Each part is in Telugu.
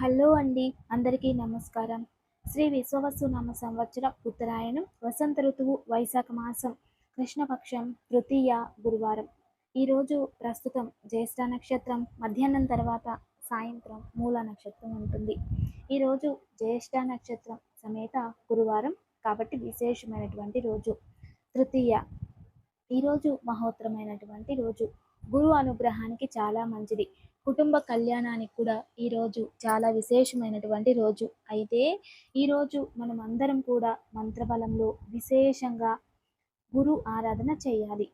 హలో అండి అందరికీ నమస్కారం. శ్రీ విశ్వవసు నామ సంవత్సరం ఉత్తరాయణం వసంత ఋతువు వైశాఖ మాసం కృష్ణపక్షం తృతీయ గురువారం. ఈరోజు ప్రస్తుతం జ్యేష్ఠ నక్షత్రం మధ్యాహ్నం తర్వాత సాయంత్రం మూల నక్షత్రం ఉంటుంది. ఈరోజు జ్యేష్ఠ నక్షత్రం సమేత గురువారం కాబట్టి విశేషమైనటువంటి రోజు. తృతీయ ఈరోజు మహోత్తరమైనటువంటి రోజు. గురు అనుగ్రహానికి చాలా మంచిది. కుటుంబ కళ్యాణానికి కూడా ఈరోజు చాలా విశేషమైనటువంటి రోజు. అయితే ఈరోజు మనం అందరం కూడా మంత్రబలంలో విశేషంగా గురు ఆరాధన చేయాలి.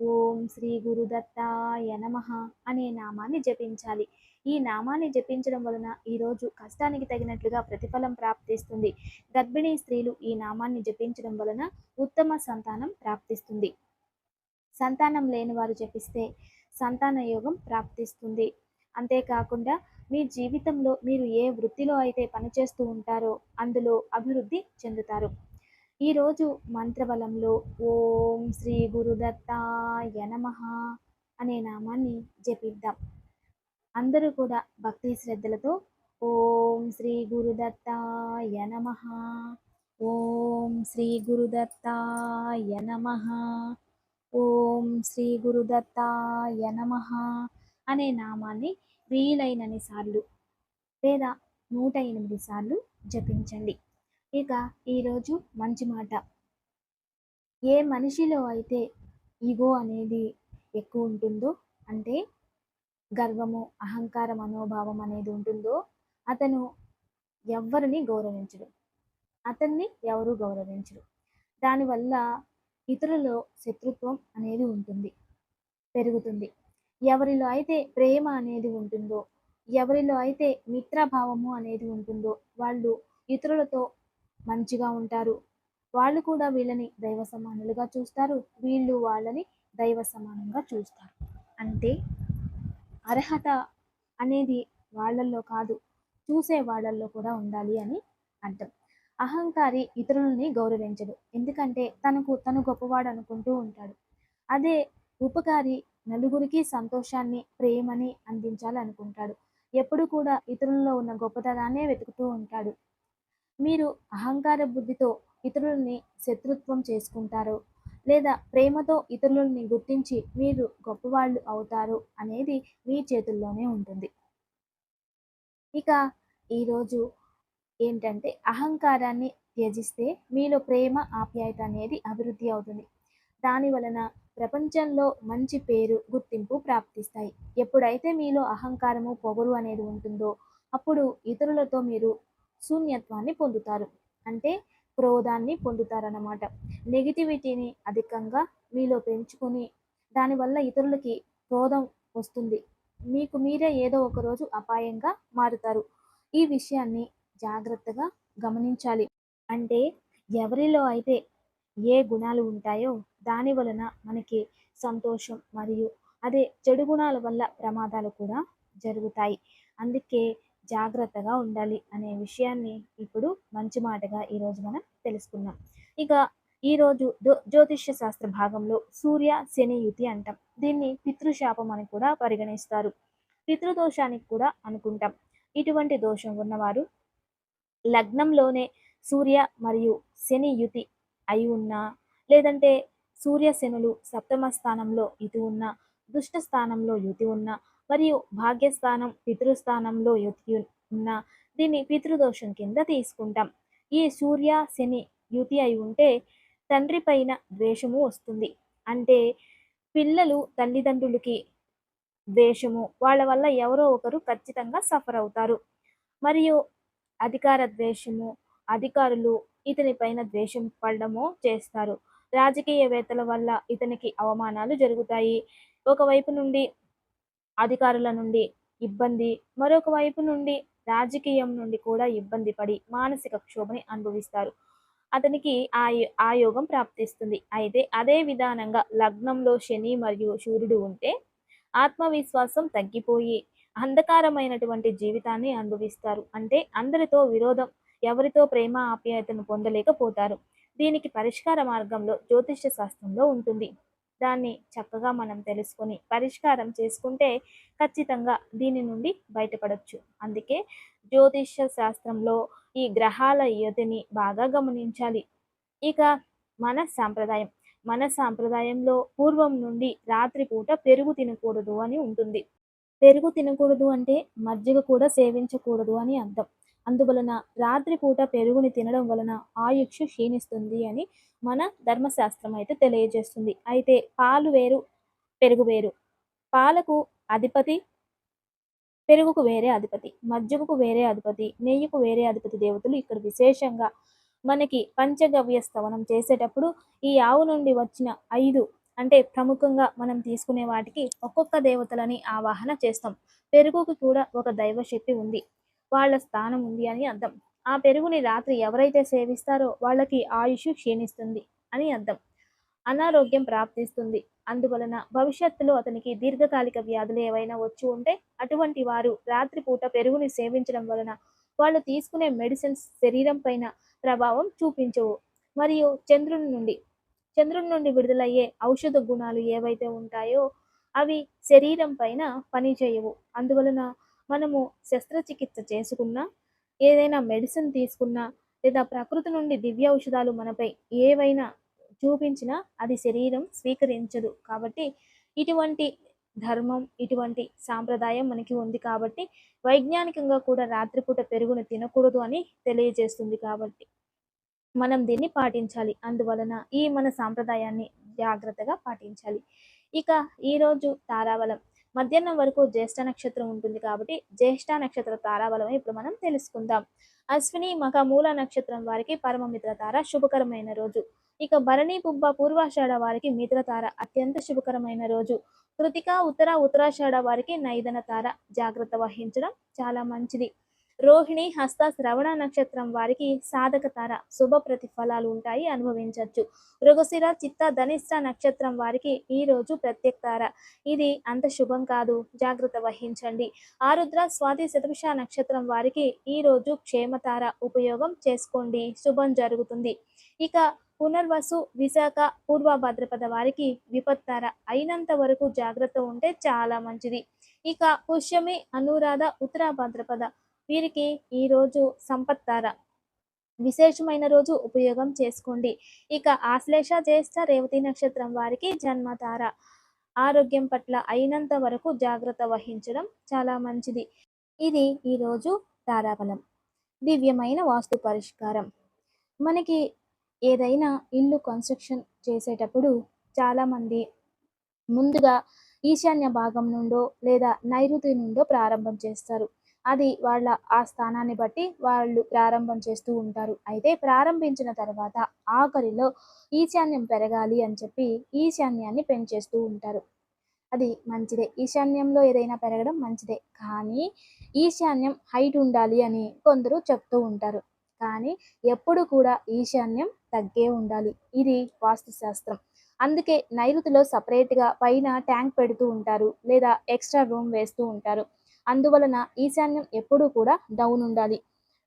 ఓం శ్రీ గురుదత్తాయ నమ అనే నామాన్ని జపించాలి. ఈ నామాన్ని జపించడం వలన ఈరోజు కష్టానికి తగినట్లుగా ప్రతిఫలం ప్రాప్తిస్తుంది. గర్భిణీ స్త్రీలు ఈ నామాన్ని జపించడం వలన ఉత్తమ సంతానం ప్రాప్తిస్తుంది. సంతానం లేని వారు జపిస్తే సంతాన యోగం ప్రాప్తిస్తుంది. అంతేకాకుండా మీ జీవితంలో మీరు ఏ వృత్తిలో అయితే పనిచేస్తూ ఉంటారో అందులో అభివృద్ధి చెందుతారు. ఈరోజు మంత్రబలంలో ఓం శ్రీ గురుదత్తాయ నమ అనే నామాన్ని జపిద్దాం. అందరూ కూడా భక్తి శ్రద్ధలతో ఓం శ్రీ గురుదత్తాయ నమ ఓం శ్రీ గురుదత్తాయ నమ ఓం శ్రీ గురుదత్తాయ నమ అనే నామాన్ని వీలైనన్ని సార్లు లేదా నూట ఎనిమిది సార్లు జపించండి. ఇక ఈరోజు మంచి మాట. ఏ మనిషిలో అయితే ఈగో అనేది ఎక్కువ ఉంటుందో అంటే గర్వము అహంకార మనోభావం అనేది ఉంటుందో అతను ఎవ్వరిని గౌరవించడు. అతన్ని ఎవరు గౌరవించరు. దానివల్ల ఇతరులలో శత్రుత్వం అనేది ఉంటుంది పెరుగుతుంది. ఎవరిలో అయితే ప్రేమ అనేది ఉంటుందో ఎవరిలో అయితే మిత్రభావము అనేది ఉంటుందో వాళ్ళు ఇతరులతో మంచిగా ఉంటారు. వాళ్ళు కూడా వీళ్ళని దైవ సమానులుగా చూస్తారు. వీళ్ళు వాళ్ళని దైవ సమానంగా చూస్తారు. అంటే అర్హత అనేది వాళ్ళల్లో కాదు చూసే వాళ్ళల్లో కూడా ఉండాలి అని అర్థం. అహంకారి ఇతరులని గౌరవించడు. ఎందుకంటే తనకు తను గొప్పవాడు అనుకుంటూ ఉంటాడు. అదే ఉపకారి నలుగురికి సంతోషాన్ని ప్రేమని అందించాలనుకుంటాడు. ఎప్పుడు కూడా ఇతరుల్లో ఉన్న గొప్పతనాన్నే వెతుకుతూ ఉంటాడు. మీరు అహంకార బుద్ధితో ఇతరులని శత్రుత్వం చేసుకుంటారు లేదా ప్రేమతో ఇతరులని గుర్తించి మీరు గొప్పవాళ్ళు అవుతారు అనేది మీ చేతుల్లోనే ఉంటుంది. ఇక ఈరోజు ఏంటంటే అహంకారాన్ని త్యజిస్తే మీలో ప్రేమ ఆప్యాయత అనేది అభివృద్ధి అవుతుంది. దాని వలన ప్రపంచంలో మంచి పేరు గుర్తింపు ప్రాప్తిస్తాయి. ఎప్పుడైతే మీలో అహంకారము పొగరు అనేది ఉంటుందో అప్పుడు ఇతరులతో మీరు శూన్యత్వాన్ని పొందుతారు. అంటే క్రోధాన్ని పొందుతారన్నమాట. నెగిటివిటీని అధికంగా మీలో పెంచుకొని దానివల్ల ఇతరులకి క్రోధం వస్తుంది. మీకు మీరే ఏదో ఒక రోజు అపాయంగా మారుతారు. ఈ విషయాన్ని జాగ్రత్తగా గమనించాలి. అంటే ఎవరిలో అయితే ఏ గుణాలు ఉంటాయో దాని వలన మనకి సంతోషం మరియు అదే చెడు గుణాల వల్ల ప్రమాదాలు కూడా జరుగుతాయి. అందుకే జాగ్రత్తగా ఉండాలి అనే విషయాన్ని ఇప్పుడు మంచి మాటగా ఈరోజు మనం తెలుసుకున్నాం ఇక ఈరోజు జ్యోతిష్య శాస్త్ర భాగంలో సూర్య శని యుతి అంటాం. దీన్ని పితృశాపం అని కూడా పరిగణిస్తారు. పితృదోషానికి కూడా అనుకుంటాం. ఇటువంటి దోషం ఉన్నవారు లగ్నంలోనే సూర్య మరియు శని యుతి అయి ఉన్నా లేదంటే సూర్య శనులు సప్తమ స్థానంలో యుతి ఉన్న దుష్ట స్థానంలో యుతి ఉన్న మరియు భాగ్యస్థానం పితృస్థానంలో యుతి ఉన్న దీన్ని పితృదోషం కింద తీసుకుంటాం. ఈ సూర్య శని యుతి అయి ఉంటే తండ్రి పైన ద్వేషము వస్తుంది. అంటే పిల్లలు తల్లిదండ్రులకి ద్వేషము వాళ్ళ వల్ల ఎవరో ఒకరు ఖచ్చితంగా సఫర్ అవుతారు. మరియు అధికార ద్వేషము అధికారులు ఇతని పైన ద్వేషం పడడము చేస్తారు. రాజకీయవేత్తల వల్ల ఇతనికి అవమానాలు జరుగుతాయి. ఒకవైపు నుండి అధికారుల నుండి ఇబ్బంది మరొక వైపు నుండి రాజకీయం నుండి కూడా ఇబ్బంది పడి మానసిక క్షోభని అనుభవిస్తారు. అతనికి ఆ ఆ యోగం ప్రాప్తిస్తుంది. అయితే అదే విధానంగా లగ్నంలో శని మరియు సూర్యుడు ఉంటే ఆత్మవిశ్వాసం తగ్గిపోయి అంధకారమైనటువంటి జీవితాన్ని అనుభవిస్తారు. అంటే అందరితో విరోధం ఎవరితో ప్రేమ ఆప్యాయతను పొందలేకపోతారు. దీనికి పరిష్కార మార్గంలో జ్యోతిష్య శాస్త్రంలో ఉంటుంది. దాన్ని చక్కగా మనం తెలుసుకొని పరిష్కారం చేసుకుంటే ఖచ్చితంగా దీని నుండి బయటపడవచ్చు అందుకే జ్యోతిష్య శాస్త్రంలో ఈ గ్రహాల యుతిని బాగా గమనించాలి. ఇక మన సాంప్రదాయం. మన సాంప్రదాయంలో పూర్వం నుండి రాత్రిపూట పెరుగు తినకూడదు అని ఉంటుంది. పెరుగు తినకూడదు అంటే మజ్జిగ కూడా సేవించకూడదు అని అర్థం. అందువలన రాత్రిపూట పెరుగుని తినడం వలన ఆయుక్షు క్షీణిస్తుంది అని మన ధర్మశాస్త్రం అయితే తెలియజేస్తుంది. అయితే పాలు వేరు పెరుగు వేరు. పాలకు అధిపతి పెరుగుకు వేరే అధిపతి మజ్జిగకు వేరే అధిపతి నెయ్యికు వేరే అధిపతి దేవతలు ఇక్కడ విశేషంగా మనకి పంచగవ్య స్తవనం చేసేటప్పుడు ఈ ఆవు నుండి వచ్చిన ఐదు అంటే ప్రముఖంగా మనం తీసుకునే వాటికి ఒక్కొక్క దేవతలని ఆవాహన చేస్తాం. పెరుగుకి కూడా ఒక దైవశక్తి ఉంది. వాళ్ళ స్థానం ఉంది అని అర్థం. ఆ పెరుగుని రాత్రి ఎవరైతే సేవిస్తారో వాళ్ళకి ఆయుష్ క్షీణిస్తుంది అని అర్థం. అనారోగ్యం ప్రాప్తిస్తుంది. అందువలన భవిష్యత్తులో అతనికి దీర్ఘకాలిక వ్యాధులు ఏవైనా వచ్చి ఉంటే అటువంటి వారు రాత్రిపూట పెరుగుని సేవించడం వలన వాళ్ళు తీసుకునే మెడిసిన్స్ శరీరం పైన ప్రభావం చూపించవు. మరియు చంద్రుని నుండి చంద్రుని నుండి విడుదలయ్యే ఔషధ గుణాలు ఏవైతే ఉంటాయో అవి శరీరం పైన పనిచేయవు. అందువలన మనము శస్త్రచికిత్స చేసుకున్నా ఏదైనా మెడిసిన్ తీసుకున్నా లేదా ప్రకృతి నుండి దివ్య ఔషధాలు మనపై ఏవైనా చూపించినా అది శరీరం స్వీకరించదు. కాబట్టి ఇటువంటి ధర్మం ఇటువంటి సాంప్రదాయం మనకి ఉంది కాబట్టి వైజ్ఞానికంగా కూడా రాత్రిపూట పెరుగును తినకూడదు అని తెలియజేస్తుంది కాబట్టి. మనం దీన్ని పాటించాలి. అందువలన ఈ మన సాంప్రదాయాన్ని జాగ్రత్తగా పాటించాలి. ఇక ఈరోజు తారాబలం. మధ్యాహ్నం వరకు జ్యేష్ఠ నక్షత్రం ఉంటుంది కాబట్టి జ్యేష్ఠ నక్షత్ర తారాబలం ఇప్పుడు మనం తెలుసుకుందాం. అశ్విని మఖ మూల నక్షత్రం వారికి పరమమిత్ర తార శుభకరమైన రోజు. ఇక భరణి పుబ్బ పూర్వాషాఢ వారికి మిత్ర తార అత్యంత శుభకరమైన రోజు. కృతిక ఉత్తర ఉత్తరాషాఢ వారికి నైదన తార జాగ్రత్త వహించడం చాలా మంచిది. రోహిణి హస్త శ్రవణ నక్షత్రం వారికి సాధకతార శుభ ప్రతిఫలాలు ఉంటాయి అనుభవించవచ్చు మృగశిర చిత్త ధనిష్ట నక్షత్రం వారికి ఈ రోజు ప్రత్యేక తార. ఇది అంత శుభం కాదు జాగ్రత్త వహించండి. ఆరుద్ర స్వాతి శతభిష నక్షత్రం వారికి ఈ రోజు క్షేమతార ఉపయోగం చేసుకోండి శుభం జరుగుతుంది. ఇక పునర్వసు విశాఖ పూర్వ భద్రపద వారికి విపత్తార అయినంత వరకు జాగ్రత్త ఉంటే చాలా మంచిది. ఇక పుష్యమి అనురాధ ఉత్తర భద్రపద వీరికి ఈ రోజు సంపత్తార విశేషమైన రోజు ఉపయోగం చేసుకోండి. ఇక ఆశ్లేష జ్యేష్ఠ రేవతి నక్షత్రం వారికి జన్మతార ఆరోగ్యం పట్ల అయినంత వరకు జాగ్రత్త వహించడం చాలా మంచిది. ఇది ఈరోజు తారాబలం. దివ్యమైన వాస్తు పరిష్కారం. మనకి ఏదైనా ఇల్లు కన్స్ట్రక్షన్ చేసేటప్పుడు చాలామంది ముందుగా ఈశాన్య భాగం నుండో లేదా నైరుతి నుండో ప్రారంభం చేస్తారు. అది వాళ్ళ ఆ స్థానాన్ని బట్టి వాళ్ళు ప్రారంభం చేస్తూ ఉంటారు. అయితే ప్రారంభించిన తర్వాత ఆఖరిలో ఈశాన్యం పెరగాలి అని చెప్పి ఈశాన్యాన్ని పెంచేస్తూ ఉంటారు. అది మంచిదే. ఈశాన్యంలో ఏదైనా పెరగడం మంచిదే. కానీ ఈశాన్యం హైట్ ఉండాలి అని కొందరు చెప్తూ ఉంటారు. కానీ ఎప్పుడు కూడా ఈశాన్యం తగ్గే ఉండాలి. ఇది వాస్తుశాస్త్రం. అందుకే నైరుతిలో సపరేట్గా పైన ట్యాంక్ పెడుతూ ఉంటారు లేదా ఎక్స్ట్రా రూమ్ వేస్తూ ఉంటారు. అందువలన ఈశాన్యం ఎప్పుడూ కూడా డౌన్ ఉండాలి.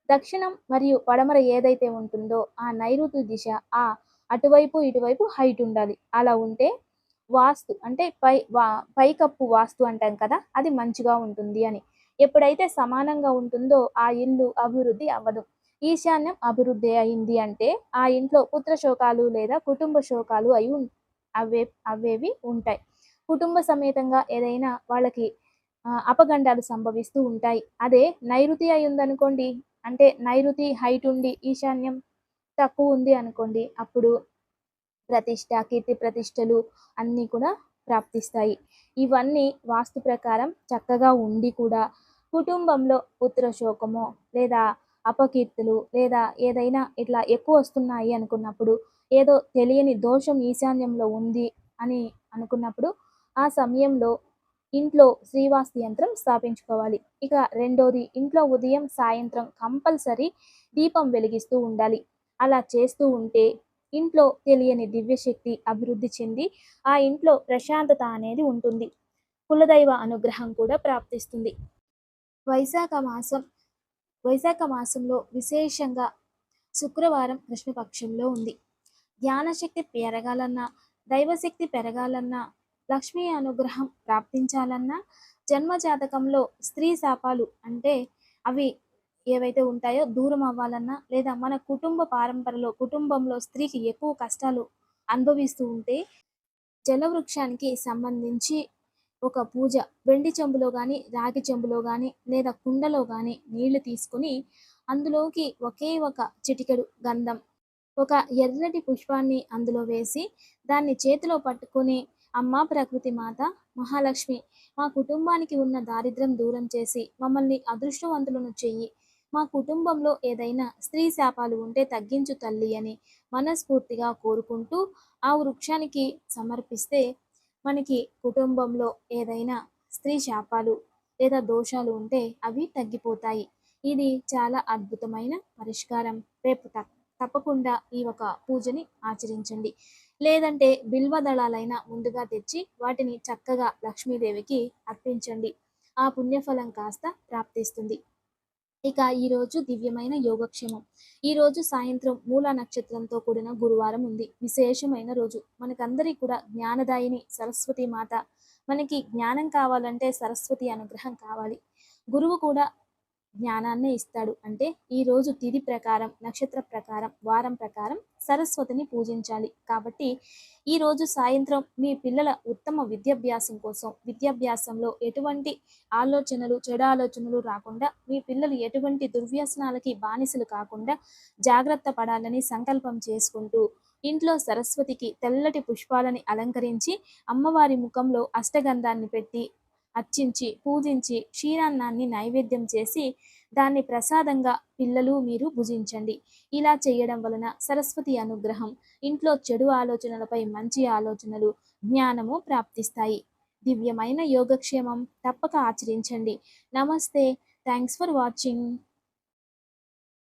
దక్షిణం మరియు పడమర ఏదైతే ఉంటుందో ఆ నైరుతి దిశ ఆ అటువైపు ఇటువైపు హైట్ ఉండాలి. అలా ఉంటే వాస్తు అంటే పై వా పైకప్పు వాస్తు అంటాం కదా అది మంచిగా ఉంటుంది అని. ఎప్పుడైతే సమానంగా ఉంటుందో ఆ ఇల్లు అభివృద్ధి అవ్వదు. ఈశాన్యం అభివృద్ధి అయింది అంటే ఆ ఇంట్లో పుత్ర శోకాలు లేదా కుటుంబ శోకాలు అయి అవే అవేవి ఉంటాయి. కుటుంబ సమేతంగా ఏదైనా వాళ్ళకి అపగండాలు సంభవిస్తూ ఉంటాయి. అదే నైరుతి అయి ఉందనుకోండి అంటే నైరుతి హైట్ ఉండి ఈశాన్యం తక్కువ ఉంది అనుకోండి అప్పుడు ప్రతిష్ట కీర్తి ప్రతిష్టలు అన్నీ కూడా ప్రాప్తిస్తాయి. ఇవన్నీ వాస్తు ప్రకారం చక్కగా ఉండి కూడా కుటుంబంలో పుత్ర శోకమో లేదా అపకీర్తులు లేదా ఏదైనా ఇట్లా ఎక్కువ వస్తున్నాయి అనుకున్నప్పుడు ఏదో తెలియని దోషం ఈశాన్యంలో ఉంది అని అనుకున్నప్పుడు ఆ సమయంలో ఇంట్లో శ్రీవాస్తు యంత్రం స్థాపించుకోవాలి. ఇక రెండోది ఇంట్లో ఉదయం సాయంత్రం కంపల్సరీ దీపం వెలిగిస్తూ ఉండాలి. అలా చేస్తూ ఉంటే ఇంట్లో తెలియని దివ్యశక్తి అభివృద్ధి చెంది ఆ ఇంట్లో ప్రశాంతత అనేది ఉంటుంది. కులదైవ అనుగ్రహం కూడా ప్రాప్తిస్తుంది. వైశాఖ మాసం వైశాఖ మాసంలో విశేషంగా శుక్రవారం కృష్ణపక్షంలో ఉంది. ధ్యానశక్తి పెరగాలన్నా దైవశక్తి పెరగాలన్నా లక్ష్మీ అనుగ్రహం ప్రాప్తించాలన్నా జన్మ జాతకంలో స్త్రీ శాపాలు అంటే అవి ఏవైతే ఉంటాయో దూరం అవ్వాలన్నా లేదా మన కుటుంబ పరంపరలో కుటుంబంలో స్త్రీకి ఎక్కువ కష్టాలు అనుభవిస్తూ ఉంటే జలవృక్షానికి సంబంధించి ఒక పూజ వెండి చెంబులో కానీ రాగి చెంబులో కానీ లేదా కుండలో కానీ నీళ్ళు తీసుకుని అందులోకి ఒకే ఒక చిటికెడు గంధం ఒక ఎర్రటి పుష్పాన్ని అందులో వేసి దాన్ని చేతిలో పట్టుకొని అమ్మ ప్రకృతి మాత మహాలక్ష్మి మా కుటుంబానికి ఉన్న దారిద్ర్యం దూరం చేసి మమ్మల్ని అదృష్టవంతులను చెయ్యి. మా కుటుంబంలో ఏదైనా స్త్రీ శాపాలు ఉంటే తగ్గించు తల్లి అని మనస్ఫూర్తిగా కోరుకుంటూ ఆ వృక్షానికి సమర్పిస్తే మనకి కుటుంబంలో ఏదైనా స్త్రీ శాపాలు లేదా దోషాలు ఉంటే అవి తగ్గిపోతాయి. ఇది చాలా అద్భుతమైన పరిష్కారం. రేపు తప్పకుండా ఈ ఒక పూజని ఆచరించండి. లేదంటే బిల్వ దళాలైన ముందుగా తెచ్చి వాటిని చక్కగా లక్ష్మీదేవికి అర్పించండి. ఆ పుణ్యఫలం కాస్త ప్రాప్తిస్తుంది. ఇక ఈరోజు దివ్యమైన యోగక్షేమం. ఈరోజు సాయంత్రం మూల నక్షత్రంతో కూడిన గురువారం ఉంది. విశేషమైన రోజు. మనకందరికీ కూడా జ్ఞానదాయిని సరస్వతి మాత. మనకి జ్ఞానం కావాలంటే సరస్వతి అనుగ్రహం కావాలి. గురువు కూడా జ్ఞానాన్నే ఇస్తాడు. అంటే ఈ రోజు తిథి ప్రకారం నక్షత్ర ప్రకారం వారం ప్రకారం సరస్వతిని పూజించాలి. కాబట్టి ఈ రోజు సాయంత్రం మీ పిల్లల ఉత్తమ విద్యాభ్యాసం కోసం విద్యాభ్యాసంలో ఎటువంటి ఆలోచనలు చెడు ఆలోచనలు రాకుండా మీ పిల్లలు ఎటువంటి దుర్వ్యసనాలకి బానిసలు కాకుండా జాగ్రత్త పడాలని సంకల్పం చేసుకుంటూ ఇంట్లో సరస్వతికి తెల్లటి పుష్పాలని అలంకరించి అమ్మవారి ముఖంలో అష్టగంధాన్ని పెట్టి అర్చించి పూజించి క్షీరాన్నాన్ని నైవేద్యం చేసి దాన్ని ప్రసాదంగా పిల్లలు మీరు భుజించండి. ఇలా చేయడం వలన సరస్వతి అనుగ్రహం ఇంట్లో చెడు ఆలోచనలపై మంచి ఆలోచనలు జ్ఞానము ప్రాప్తిస్తాయి. దివ్యమైన యోగక్షేమం తప్పక ఆచరించండి. నమస్తే. Thanks for watching